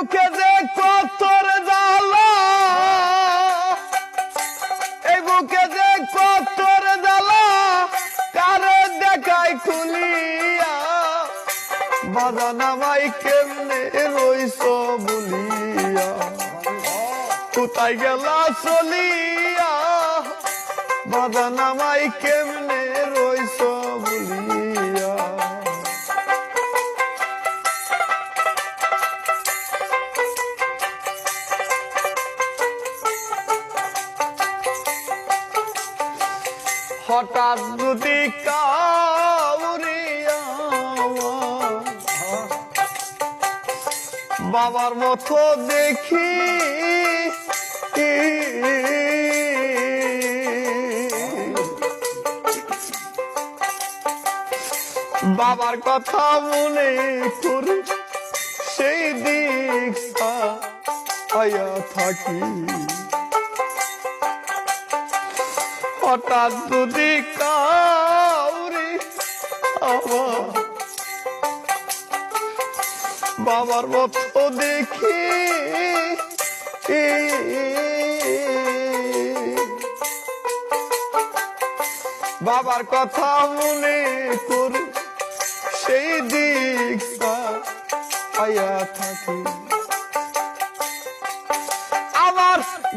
বুকে যে কতর জ্বালা। এই বুকে যে কতর জ্বালা, কারে দেখাই খুলিয়া। বাদানামাই কেমনে রইস বলিয়া। কোথায় গেলা চলিয়া। কেমনে হঠাৎ যদি বাবার মতো দেখি। বাবার কথা মনে করে সেই দিক থাকি। হঠাৎ যদি কাউরি বাবার মতো দেখি। বাবার কথা মনে করে, সেই দিক আয়া থাকি।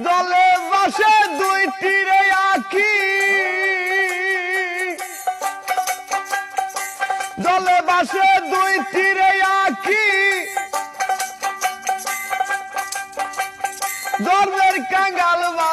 দলে বাসে দুই দলে বাসে দুই তীরে আঁকি। ধর্মের কাঙ্গাল বানা